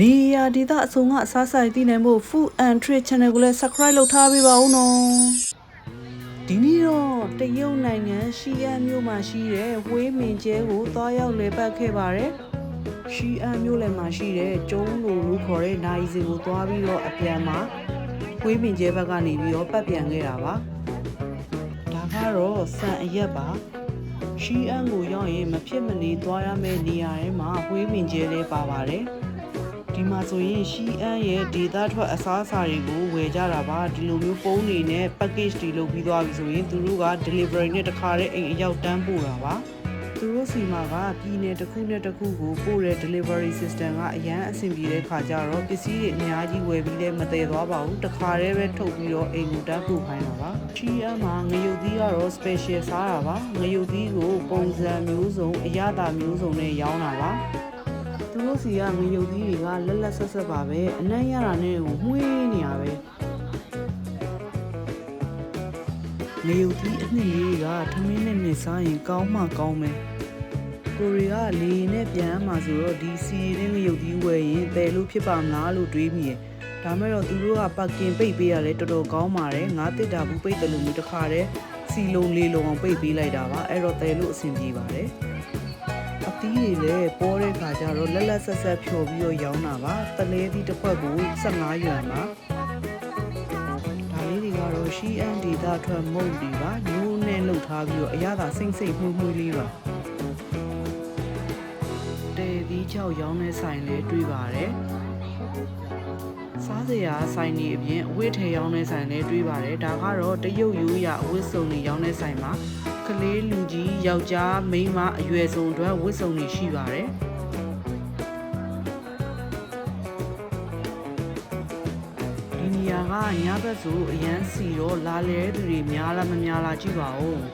နေရာဒေသအစုံကအစားအစာတွေသိနိုင်ဖို့ Food and Trade Channel ကိုလည်း Subscribe လုပ်ထားပေးပါဦးနော်ဒီနေ့တော့တရုတ်နိုင်ငံရှီအန်မြို့မှာရှိတဲ့ဝေးမင်ကျဲကိုသွားရောက်လည်ပတ်ခဲ့ပါတယ်ရှီအန်မြို့လည်းမှာရှိတဲ့ကျုံးလိုလို့ခေါ်တဲ့နိုင်စီကိုသွားပြီးတော့အပြန်မှာဝေးမင်ကျဲဘက်ကနေပြီးတော့ပတ်ပြန်ခဲ့တာပါဒါကတော့စံအရက်ပါရှီအန်ကိုရောက်ရင်မဖြစ်မနေသွားရမယ့်နေရာတွေမှာဝေးမင်ကျဲလေးပါပါတယ်။ ဒီမှာဆိုရင်ရှီအန်ရဲ့ဒေတာထွက်အစားအစာတွေကိုဝယ်ကြတာပါဒီလိုမျိုးပုံးနေနဲ့ package တွေလုပ်ပြီးသွားပြီဆိုရင်သူတို့က delivery နဲ့တခါတည်းအိမ်အရောက်တန်းပို့တာပါ။သူတို့စီမှာကပြည်နယ်တစ်ခုနဲ့တစ်ခုကိုပို့တဲ့ delivery system ကအရန်အဆင်ပြေတဲ့ခါကျတော့ပစ္စည်းတွေအများကြီးဝယ်ပြီးလည်းမတည်သွားပါဘူး။တခါတည်းပဲထုတ်ပြီးတော့အိမ်ကိုတန်းပို့ခိုင်းတာပါ။ရှီအန်မှာငရုတ်သီးကတော့ special စားတာပါ။ငရုတ်သီးကိုပုံစံမျိုးစုံအရသာမျိုးစုံနဲ့ရောင်းတာပါ။ သူတို့စီကငရုတ်သီးတွေကလက်လက်ဆက်ဆက်ပါပဲ။အနံ့ရတာနဲ့ကိုမှုေးနေရပဲ။ငရုတ်သီးအနှစ်လေးကထမင်းနဲ့နေစားရင်ကောင်းမှကောင်းမယ်။ကိုရီကလေနဲ့ပြန်မှာဆိုတော့ဒီစီရင်းငရုတ်သီးဝယ်ရင်တယ်လို့ဖြစ်ပါမလားလို့တွေးမိရဲ့။ဒါမဲ့တော့သူတို့ကပါကင်ပိတ်ပေးရလဲတော်တော်ကောင်းပါတယ်။ငါတစ်တာဘူးပိတ်တယ်လို့မျိုးတစ်ခါတည်းစီလုံးလေးလုံးအောင်ပိတ်ပေးလိုက်တာပါ။အဲ့တော့တယ်လို့အဆင်ပြေပါတယ်။ အသီးတွေလည်းပေါ်တဲ့ခါကျတော့လက်လက်ဆက်ဆက်ဖြော်ပြီးတော့ရောင်းတာပါ။တလဲသီးတစ်ခွက်ကို15ရွမ်ပါ။ဒါလေးတွေကတော့ရှီအန်ဒေတာထွက်မုတ်တွေပါ။ညိုးနဲ့လှုပ်ထားပြီးတော့အရသာစိမ့်စိမ့်မှုမှုလေးပါ။တဲသီးချောက်ရောင်းတဲ့ဆိုင်လေးတွေ့ပါတယ်။စားစရာဆိုင်တွေအပြင်အဝတ်ထည်ရောင်းတဲ့ဆိုင်လည်းတွေ့ပါတယ်။ဒါကတော့တရုတ်ရိုးရအဝတ်စုံတွေရောင်းတဲ့ဆိုင်မှာက လေးလူကြီးယောက်ျားမိန်းမအရွယ်စုံအတွက်ဝတ်စုံတွေရှိပါတယ်။ဒီနေရာကညဘက်ဆိုအရန်စီတော့လာလေတဲ့သူတွေများလားမများလားကြည့်ပါဦး။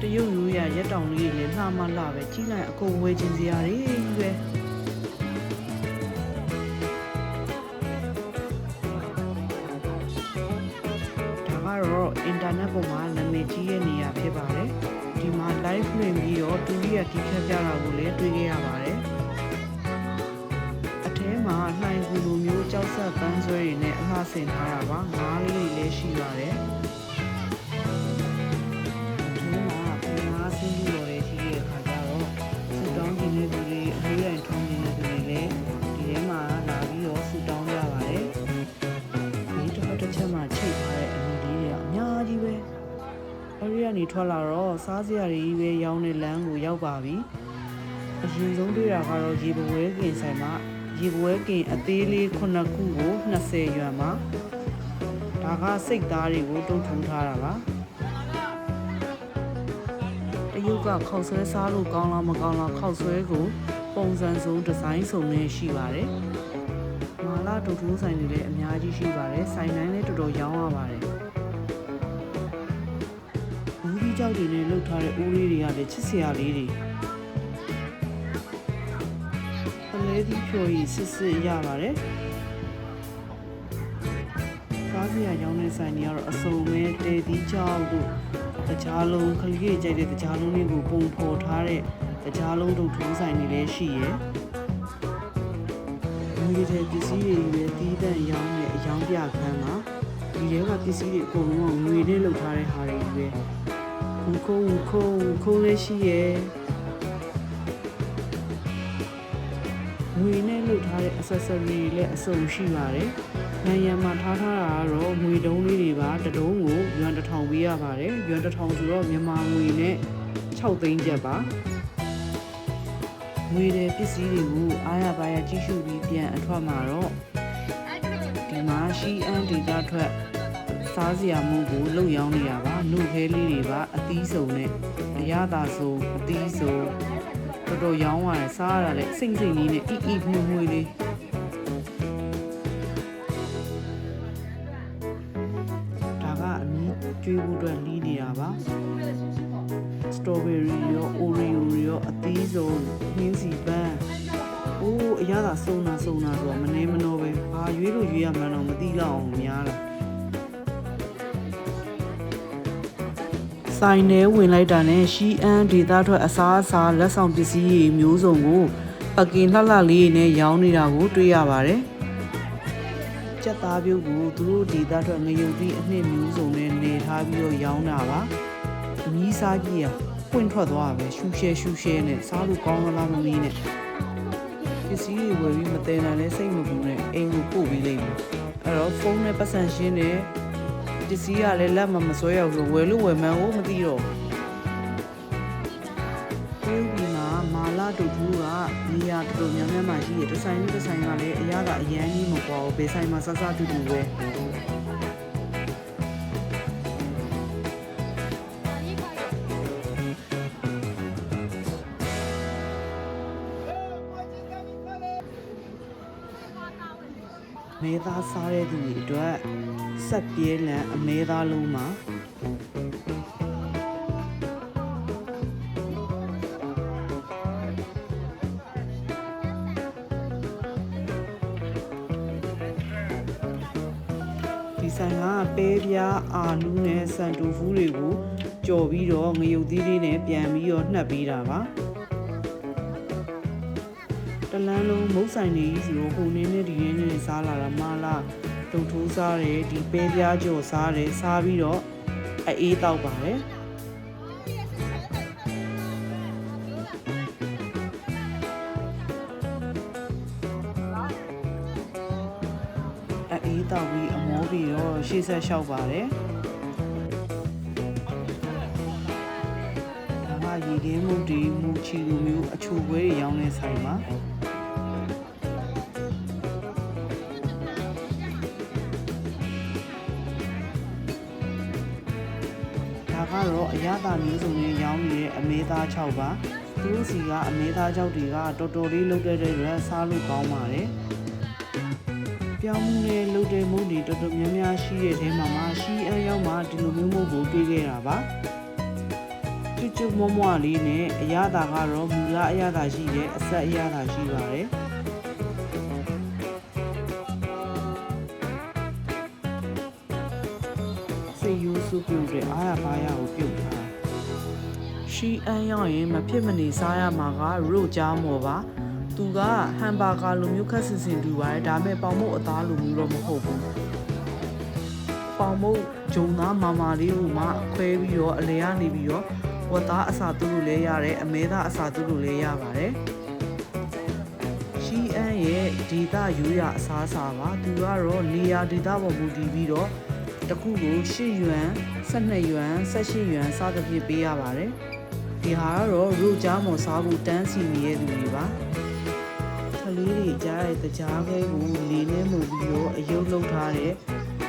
တရုတ်ရိုးရရက်တောင်လေးတွေလည်းလှမလှပဲကြီးလိုက်အကုန်ဝဲခြင်းစရာတွေပဲ။ ရီရတီးခတ်ပြတာကိုလည်းတွေ့ခဲ့ရပါတယ်။အထဲမှာလှိုင်ကူလိုမျိုးကြောက်ဆက်ပန်းဆွဲတွေနဲ့အလှဆင်ထားတာပါ။ငါးလေးတွေလည်းရှိပါတယ်။ဒီမှာပနာဆင်းပြီးတော့လည်းရှိတဲ့အခါကျတော့စူတောင်းခြင်းတဲ့သူတွေအလို့ရန်ထုံး ကနေထွက်လာတော့စားစရာတွေကြီးပဲရောင်းတဲ့လမ်းကိုရောက်ပါပြီအရင်ဆုံးတွေ့တာကတော့ရေပွဲကင်ဆိုင်မှာရေပွဲကင်အသေးလေးခုနှစ်ခုကို20ရွမ်ပါဒါကစိတ်သားတွေကိုတုံထူထားတာပါတရုတ်ကခောက်ဆွဲစားလို့ကောင်းလားမကောင်းလားခောက်ဆွဲကိုပုံစံစုံဒီဇိုင်းစုံနဲ့ရှိပါတယ်မာလာဒုထိုးဆိုင်တွေလည်းအများကြီးရှိပါတယ်ဆိုင်တိုင်းလည်းတော်တော်ရောင်းရပါတယ် ကြီးကြောက်တွေနဲ့လှုပ်ထားတဲ့အိုးလေးတွေကလည်းချစ်စရာလေးတွေပလဲသီးဖြိုရီစစ်စစ်ရပါတယ်ကားစရာရောင်းတဲ့ဆိုင်တွေကတော့အစုံပဲတဲသီးကြောက်တို့တကြားလုံးခလေးကြိုက်တဲ့တကြားလုံးလေးကိုပုံဖော်ထားတဲ့တကြားလုံးဒုထိုးဆိုင်တွေလည်းရှိရယ်ငွေတဲ့ပစ္စည်းတွေပဲတီးတန့်ရောင်းတဲ့အယောင်ပြခန်းမှာဒီထဲကပစ္စည်းတွေအကုန်လုံးကငွေနဲ့လုပ်ထားတဲ့ဟာတွေပဲ ခုခုံခုံခုံလေးရှိရဲ့ငွေနဲ့လုပ်ထားတဲ့ accessory တွေလည်းအစုံရှိပါတယ်နိုင်ငံမှာထားထားတာကတော့ငွေတုံးလေးတွေပါတစ်တုံးကိုရွမ်တစ်ထောင်ပေးရပါတယ်ရွမ်တစ်ထောင်ဆိုတော့မြန်မာငွေနဲ့6သိန်းကျပ်ပါငွေတဲ့ပစ္စည်းတွေကိုအားရပါရကြည့်ရှုပြီးပြန်အထွက်မှာတော့ဒီမှာရှိအန်ဒေတာထွက် စားစရာမှုကိုလုံရောင်းနေတာပါနှုတ်ခဲလေးတွေပါအသီးစုံနဲ့အရသာဆိုအသီးစုံတော်တော်ရောင်းရတယ်စားရတာလည်းစိမ့်စိမ့်လေးနဲ့အီအီမှုမှုလေးဒါကအမီးကျွေးဖို့အတွက်လီးနေတာပါစတော်ဘယ်ရီရောအိုရီယိုရောအသီးစုံဟင်းစီပန်းအိုးအရသာစုံနာစုံနာဆိုတော့မနေမနှောပဲဘာရွေးလို့ရွေးရမှန်းတော့မသိတော့အောင်များလား ဆိုင်ထဲဝင်လိုက်တာနဲ့ရှီအန်ဒေတာထွက်အစားအစာလက်ဆောင်ပစ္စည်းတွေမျိုးစုံကိုပကင်လှလှလေးနဲ့ရောင်းနေတာကိုတွေ့ရပါတယ်ကြက်သားပြုတ်ကိုသူတို့ဒေသထွက်ငရုတ်ပြီးအနှစ်မျိုးစုံနဲ့နေထားပြီးတော့ရောင်းတာပါအမီးစားကြီးอ่ะပွင့်ထွက်သွားပဲရှူရှဲရှူရှဲနဲ့စားလို့ကောင်းသလားမမီးနဲ့ပစ္စည်းတွေဝယ်ပြီးမတင်နိုင်လဲစိတ်မပူနဲ့အိမ်ကိုပို့ပေးလိုက်မယ်အဲ့တော့ဖုန်းနဲ့ပတ်စံရှင်းနဲ့ ပစ္စည်းကလည်းလက်မမစွဲရောက်လို့ဝယ်လို့ဝယ်မှန်းကိုမသိတော့ဘူးဒီမှာမာလာတူတူကနေရာတော်တော်များများမှရှိရဒီဇိုင်းဒီဇိုင်းကလည်းအရသာအရန်ကြီးမကွာဘူးဘေးဆိုင်မှာဆဆတူတူပဲ မဲသားစားတဲ့သူတွေအတွက်ဆက်ပြဲလန်အမဲသားလုံးမှာဒီဆိုင်ကပဲပြားအာလူးနဲ့စန်တူဖူးတွေကိုကြော်ပြီးတော့ငရုတ်သီးလေးနဲ့ပြန်ပြီးတော့နှက်ပေးတာပါတ လန်းလုံးမုတ်ဆိုင်နေကြီးစီကိုဟိုနေနဲ့ဒီနေနဲ့စားလာတာမလားဒုတ်ထိုးစားတယ်ဒီပဲပြားကြော်စားတယ်စားပြီးတော့အေးတောက်ပါတယ်အေးတောက်ပြီးအမောပြီးတော့ရှေ့ဆက်လျှောက်ပါတယ်ဒါကရေကင်းမှုဒီမူချီလိုမျိုးအချိုပွဲတွေရောင်းနေဆိုင်ပါ ကတော့အရသာမျိုးစုံနဲ့ရောင်းနေတဲ့အမဲသား6ပါသူတို့စီကအမဲသား6တွေကတော်တော်လေးလုတ်တဲ့တဲ့အတွက်စားလို့ကောင်းပါတယ်ပြောင်းမှုနဲ့လုတ်တဲ့မှုတွေတော်တော်များများရှိတဲ့ထဲမှာမှရှိအန်းရောက်မှဒီလိုမျိုးမှုကိုတွေ့ခဲ့တာပါချွတ်ချွတ်မွမွလေးနဲ့အရသာကတော့မူလအရသာရှိတဲ့အဆက်အရသာရှိပါတယ် စိတ်ရိုးစုပ်ပြုတ်တဲ့အားရပါးရကိုပြုတ်ထားတာရှီအန်းရောက်ရင်မဖြစ်မနေစားရမှာကရို့ကြားမော်ပါသူကဟမ်ဘာဂါလိုမျိုးခက်ဆင်ဆင်တူပါတယ်ဒါပေမဲ့ပေါင်မုတ်အသားလိုမျိုးတော့မဟုတ်ဘူးပေါင်မုတ်ဂျုံသားမာမာလေးကိုမှခွဲပြီးတော့အလဲရနေပြီးတော့ဝတ်သားအစာသူ့လိုလဲရတယ်အမဲသားအစာသူ့လိုလဲရပါတယ်ရှီအန်းရဲ့ဒေတာရိုးရအစားအစာပါသူကတော့နေရာဒေတာပေါ်မူတည်ပြီးတော့ တစ်ခုကို10ယွမ်12ယွမ်18ယွမ်စသဖြင့်ပေးရပါတယ်ဒီဟာကတော့ရိုကြားမော်စားဖို့တန်းစီနေတဲ့သူတွေပါကလေးတွေကြားတဲ့တကြားခဲကိုလေးနဲ့မှုပြီးတော့အယုတ်လုပ်ထားတဲ့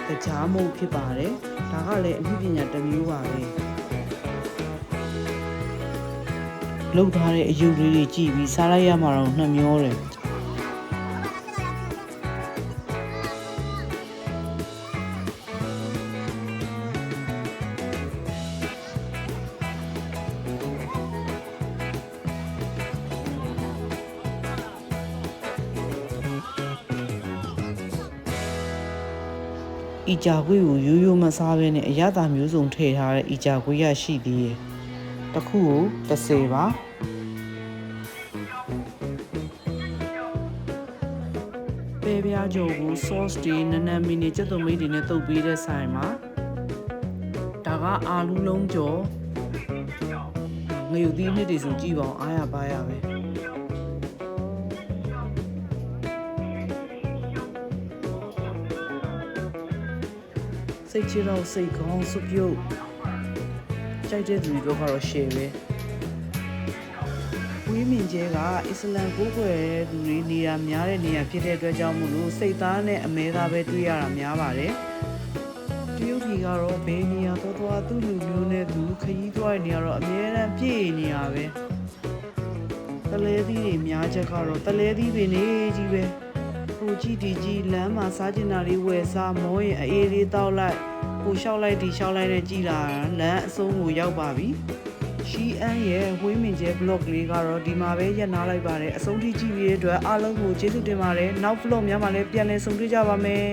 တကြားမုတ်ဖြစ်ပါတယ်ဒါကလည်းအမှုပညာတစ်မျိုးပါပဲလုပ်ထားတဲ့အယုတ်လေးတွေကြည့်ပြီးစားလိုက်ရမှာတော့နှမျောတယ် ဤကြခွေးကိုရိုးရိုးမစားဘဲနဲ့အရသာမျိုးစုံထည့်ထားတဲ့ဤကြခွေးရရှိသေးတယ်။တစ်ခုကို30ပါ။ပဲပြားကြော်ကို sauce တွေနနမီနေချက်သွမိတ်တွေနဲ့တုပ်ပေးတဲ့ဆိုင်မှာဒါကအာလူးလုံးကြော်ငရုတ်သီးနှစ်တွေဆိုကြည့်ပါအောင်အားရပါရပဲ။ စိတ်ချတော့စိတ်ကောင်းစုပြုတ်ကြိုက်တဲ့သူတွေကတော့ share ပဲဝီးမင်ကျဲကအစ္စလမ်ကိုးကွယ်တဲ့သူတွေနေရာများတဲ့နေရာဖြစ်တဲ့အတွက်ကြောင့်မို့လို့စိတ်သားနဲ့အမဲသားပဲတွေ့ရတာများပါတယ်တရုတ်ပြည်ကတော့ဘယ်နေရာတော့တော့သူ့လူမျိုးနဲ့သူခရီးသွားတဲ့နေရာတော့အများအားပြည့်နေရပဲတလဲသီးတွေများချက်ကတော့တလဲသီးပင်နေကြီးပဲ ဟိုကြည့်ဒီကြည့်လမ်းမှာစားကျင်တာလေးဝယ်စားမောရင်အေးလေးတောက်လိုက်ကိုလျှောက်လိုက်ဒီလျှောက်လိုက်နဲ့ကြည်လာတာလမ်းအဆုံးကိုရောက်ပါပြီရှီအန်ရဲ့ဝင်းမင်ကျဲ blog လေးကတော့ဒီမှာပဲရပ်နားလိုက်ပါတယ်အဆုံးထိကြည့်ပြီးတဲ့အတွက်အားလုံးကိုကျေးဇူးတင်ပါတယ်နောက် vlog များမှာလည်းပြန်လည်ဆုံတွေ့ကြပါမယ်